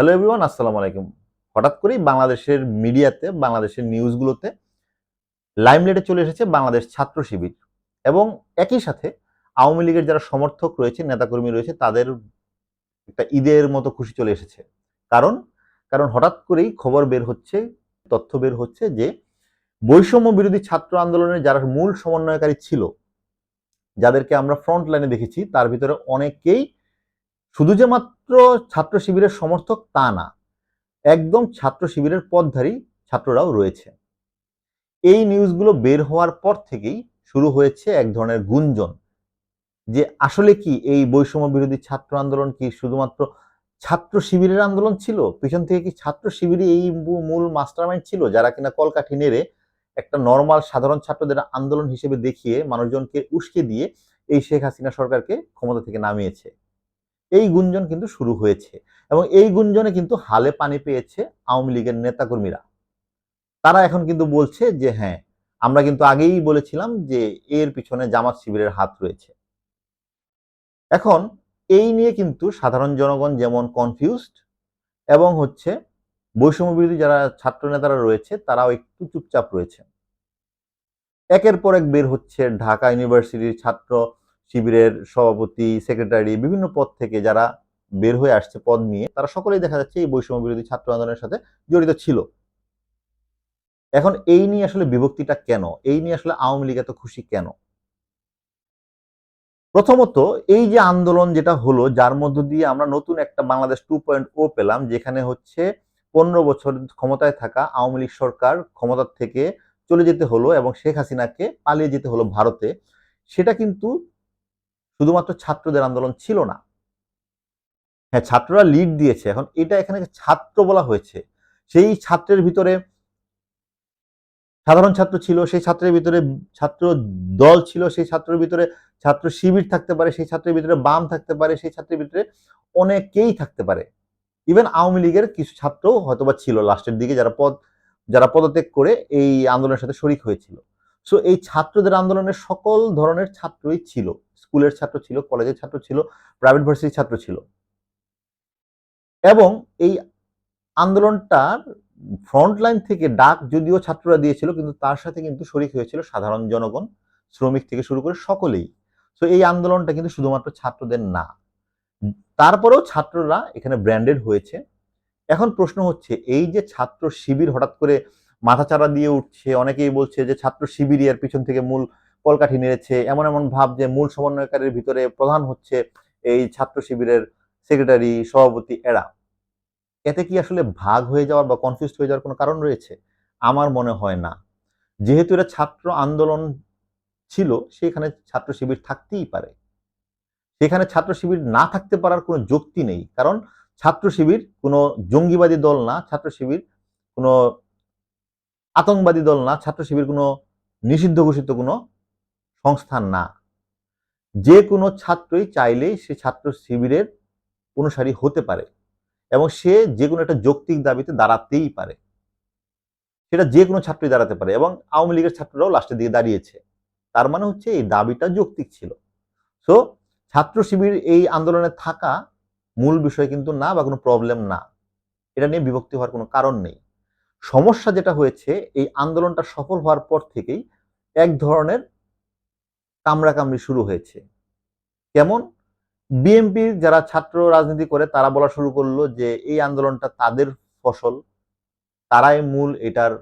Hello everyone আসসালামু আলাইকুম। হঠাৎ করেই বাংলাদেশের মিডিয়াতে, বাংলাদেশের নিউজগুলোতে লাইমলাইটে চলে এসেছে বাংলাদেশ ছাত্র শিবির এবং একই সাথে আওয়ামী লীগের যারা সমর্থক রয়েছে, নেতাকর্মী রয়েছে, তাদের একটা ঈদের মতো খুশি চলে এসেছে। কারণ কারণ হঠাৎ করেই খবর বের হচ্ছে, তথ্য বের হচ্ছে যে বৈষম্য বিরোধী ছাত্র আন্দোলনের যারা মূল সমন্বয়কারী ছিল, যাদেরকে আমরা ফ্রন্ট লাইনে দেখেছি, তার ভিতরে অনেকেই শুধু যে মাত্র ছাত্র শিবিরের সমর্থক তা না, একদম ছাত্র শিবিরের পথধারী ছাত্ররাও রয়েছে। এই নিউজগুলো বের হওয়ার পর থেকেই শুরু হয়েছে এক ধরনের গুঞ্জন যে আসলে কি এই বৈষম্য বিরোধী ছাত্র আন্দোলন কি শুধুমাত্র ছাত্র শিবিরের আন্দোলন ছিল? পিছন থেকে কি ছাত্র শিবিরই এই মূল মাস্টারমাইন্ড ছিল যারা কিনা কলকাঠি নেড়ে একটা নর্মাল সাধারণ ছাত্রদের আন্দোলন হিসেবে দেখিয়ে মানুষজনকে উস্কে দিয়ে এই শেখ হাসিনা সরকারকে ক্ষমতা থেকে নামিয়েছে? এই গুঞ্জন কিন্তু শুরু হয়েছে এবং এই গুঞ্জনে কিন্তু হালে পানি পেয়েছে আওয়ামী লীগের নেতাকর্মীরা। তারা এখন কিন্তু বলছে যে হ্যাঁ আমরা কিন্তু আগেই বলেছিলাম যে, এর পিছনে জামাত শিবিরের হাত রয়েছে। এখন এই নিয়ে কিন্তু সাধারণ জনগণ যেমন কনফিউজড এবং হচ্ছে বৈষম্য বিরোধী যারা ছাত্র নেতারা রয়েছে, তারাও একটু চুপচাপ রয়েছে। একের পর এক বের হচ্ছে ঢাকা ইউনিভার্সিটির ছাত্র শিবিরের সভাপতি, সেক্রেটারি বিভিন্ন পদ থেকে যারা বের হয়ে আসছে পদ নিয়ে, তারা সকলেই দেখা যাচ্ছে এই বৈষম্য বিরোধী ছাত্র আন্দোলনের সাথে জড়িত ছিল। এখন এই নিয়ে আসলে বিভক্তিটা কেন? এই নিয়ে আসলে আওয়ামী লীগ এত খুশি কেন? প্রথমত, এই যে আন্দোলন যেটা হলো, যার মধ্য দিয়ে আমরা নতুন একটা বাংলাদেশ টু পয়েন্ট ও পেলাম, যেখানে হচ্ছে পনেরো বছর ক্ষমতায় থাকা আওয়ামী লীগ সরকার ক্ষমতার থেকে চলে যেতে হলো এবং শেখ হাসিনাকে পালিয়ে যেতে হলো ভারতে। সেটা কিন্তু শুধুমাত্র ছাত্রদের আন্দোলন ছিল না। হ্যাঁ ছাত্ররা লিড দিয়েছে। এখন এটা এখানে ছাত্র বলা হয়েছে। সেই ছাত্রের ভিতরে সাধারণ ছাত্র ছিল, সেই ছাত্রের ভিতরে ছাত্র দল ছিল, সেই ছাত্রের ভিতরে ছাত্র শিবির থাকতে পারে, সেই ছাত্রের ভিতরে বাম থাকতে পারে, সেই ছাত্রের ভিতরে অনেকেই থাকতে পারে। ইভেন আওয়ামী লীগের কিছু ছাত্র হয়তোবা ছিল লাস্টের দিকে যারা পদ, যারা পদত্যাগ করে এই আন্দোলনের সাথে শরিক হয়েছিল। সো এই ছাত্রদের আন্দোলনের সকল ধরনের ছাত্রই ছিল। স্কুলের ছাত্র ছিল, কলেজের ছাত্র ছিল প্রাইভেট ভার্সিটির ছাত্র ছিল। এবং এই আন্দোলনটার ফ্রন্ট লাইন থেকে ডাক যদিও ছাত্ররা দিয়েছিল, কিন্তু তার সাথে কিন্তু শরিক হয়েছিল সাধারণ জনগণ, শ্রমিক থেকে শুরু করে সকলেই। তো এই আন্দোলনটা কিন্তু শুধুমাত্র ছাত্রদের না। তারপরেও ছাত্ররা এখানে ব্র্যান্ডেড হয়েছে। এখন প্রশ্ন হচ্ছে, এই যে ছাত্র শিবির হঠাৎ করে মাথাচাড়া দিয়ে উঠছে, অনেকেই বলছে যে ছাত্র শিবিরই এর পিছন থেকে মূল কলকাঠি নেড়েছে, এমন এমন ভাব যে মূল সমন্বয়কারীর ভিতরে প্রধান হচ্ছে এই ছাত্র শিবিরের সেক্রেটারি সভাপতি এরা। এতে কি আসলে ভাগ হয়ে যাওয়ার বা কনফিউজ হয়ে যাওয়ার কোনো কারণ রয়েছে? আমার মনে হয় না। যেহেতু এটা ছাত্র আন্দোলন ছিল, সেখানে ছাত্র শিবির থাকতেই পারে। সেখানে ছাত্র শিবির না থাকতে পারার কোনো যুক্তি নেই, কারণ ছাত্র শিবির কোনো জঙ্গিবাদী দল না, ছাত্র শিবির কোনো আতঙ্কবাদী দল না, ছাত্র শিবির কোনো নিষিদ্ধ ঘোষিত কোনো সংস্থান না। যে কোনো ছাত্রই চাইলেই সে ছাত্র শিবিরের অনুসারী হতে পারে এবং সে যে কোনো একটা যৌক্তিক দাবিতে দাঁড়াতেই পারে। সেটা যে কোনো ছাত্রই দাঁড়াতে পারে এবং আওয়ামী লীগের ছাত্ররাও লাস্টের দিকে দাঁড়িয়েছে। তার মানে হচ্ছে এই দাবিটা যৌক্তিক ছিল। সো ছাত্র শিবির এই আন্দোলনে থাকা মূল বিষয় কিন্তু না বা কোনো প্রবলেম না। এটা নিয়ে বিভক্তি হওয়ার কোনো কারণ নেই। সমস্যা যেটা হয়েছে, এই আন্দোলনটা সফল হওয়ার পর থেকেই এক ধরনের কামড়াকামড়ি শুরু হয়েছে। কেমন? বিএনপির যারা ছাত্র রাজনীতি করে, তারা বলা শুরু করল যে, এই আন্দোলনটা তাদের ফসল, তারাই মূল এটার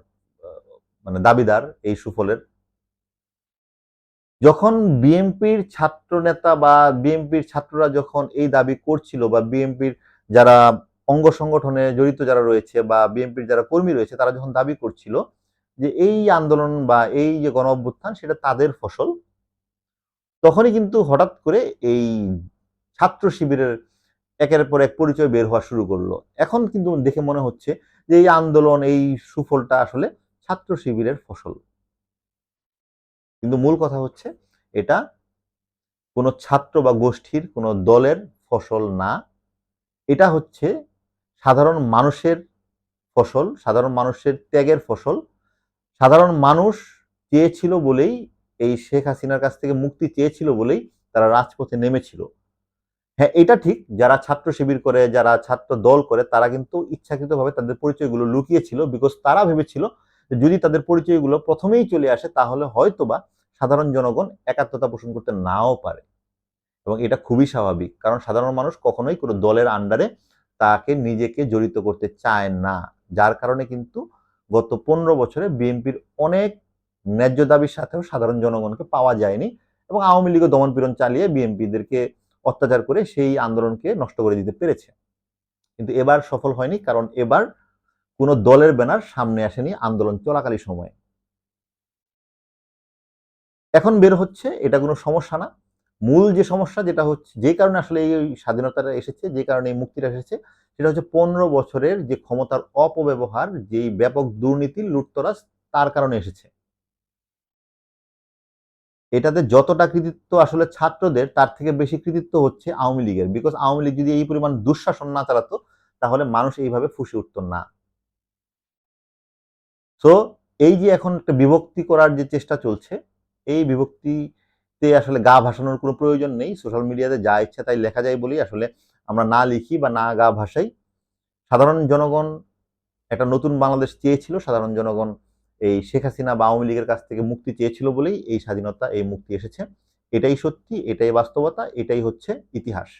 মানে দাবিদার এই সুফলের। যখন বিএনপির ছাত্র নেতা বা বিএনপির ছাত্ররা যখন এই দাবি করছিল বা বিএনপির যারা অঙ্গ সংগঠনে জড়িত যারা রয়েছে বা বিএনপির যারা কর্মী রয়েছে, তারা যখন দাবি করছিল যে, এই আন্দোলন বা এই যে গণ অভ্যুত্থান সেটা তাদের ফসল তখনই কিন্তু হঠাৎ করে এই ছাত্র শিবিরের একের পর এক পরিচয় বের হওয়া শুরু করল। এখন কিন্তু দেখে মনে হচ্ছে যে এই আন্দোলন, এই সুফলটা আসলে ছাত্র শিবিরের ফসল। কিন্তু মূল কথা হচ্ছে এটা কোনো ছাত্র বা গোষ্ঠীর, কোনো দলের ফসল না। এটা হচ্ছে সাধারণ মানুষের ফসল, সাধারণ মানুষের ত্যাগের ফসল। সাধারণ মানুষ চেয়েছিল বলেই এই শেখ হাসিনার কাছ থেকে মুক্তি চেয়েছিল বলেই তারা রাজপথে নেমেছিল। হ্যাঁ এটা ঠিক, যারা ছাত্র শিবির করে, যারা ছাত্র দল করে, তারা কিন্তু ইচ্ছাকৃতভাবে তাদের পরিচয়গুলো লুকিয়েছিল বিকজ তারা ভেবেছিল যদি তাদের পরিচয়গুলো প্রথমেই চলে আসে, তাহলে হয়তোবা সাধারণ জনগণ একাত্মতা পোষণ করতে নাও পারে। এবং এটা খুবই স্বাভাবিক, কারণ সাধারণ মানুষ কখনোই কোনো দলের আন্ডারে তাকে নিজেকে জড়িত করতে চায় না। যার কারণে কিন্তু গত পনেরো বছরে বিএনপির অনেক ন্যায্য দাবির সাথেও সাধারণ জনগণকে পাওয়া যায়নি এবং আওয়ামী লীগও দমনপীড়ন চালিয়ে বিএনপিদেরকে অত্যাচার করে সেই আন্দোলনকে নষ্ট করে দিতে পেরেছে। কিন্তু এবার সফল হয়নি কারণ এবার কোনো দলের ব্যানার সামনে আসেনি আন্দোলন চলাকালীন সময়ে। এখন বের হচ্ছে, এটা কোনো সমস্যা না। মূল যে সমস্যা যেটা হচ্ছে, যে কারণে আসলে এই স্বাধীনতাটা এসেছে, যে কারণে এই মুক্তিটা এসেছে, সেটা হচ্ছে পনেরো বছরের যে ক্ষমতার অপব্যবহার, যেই ব্যাপক দুর্নীতি, লুটতরাজ, তার কারণে এসেছে। এটাতে যতটা কৃতিত্ব আসলে ছাত্রদের, তার থেকে বেশি কৃতিত্ব হচ্ছে আওয়ামী লীগের। বিকজ আওয়ামী লীগ যদি এই পরিমাণ দুঃশাসন না চালাতো, তাহলে মানুষ এইভাবে ফুসে উঠত না। সো এই যে এখন একটা বিভক্তি করার যে চেষ্টা চলছে, এই বিভক্তিতে আসলে গা ভাসানোর কোনো প্রয়োজন নেই। সোশ্যাল মিডিয়াতে যা ইচ্ছা তাই লেখা যায় বলেই আসলে আমরা না লিখি বা না গা ভাসাই। সাধারণ জনগণ একটা নতুন বাংলাদেশ চেয়েছিল, সাধারণ জনগণ এই শেখ হাসিনা বা আওয়ামী লীগের কাছ থেকে মুক্তি চেয়েছিল বলেই এই স্বাধীনতা, এই মুক্তি এসেছে। এটাই সত্যি, এটাই বাস্তবতা, এটাই হচ্ছে ইতিহাস।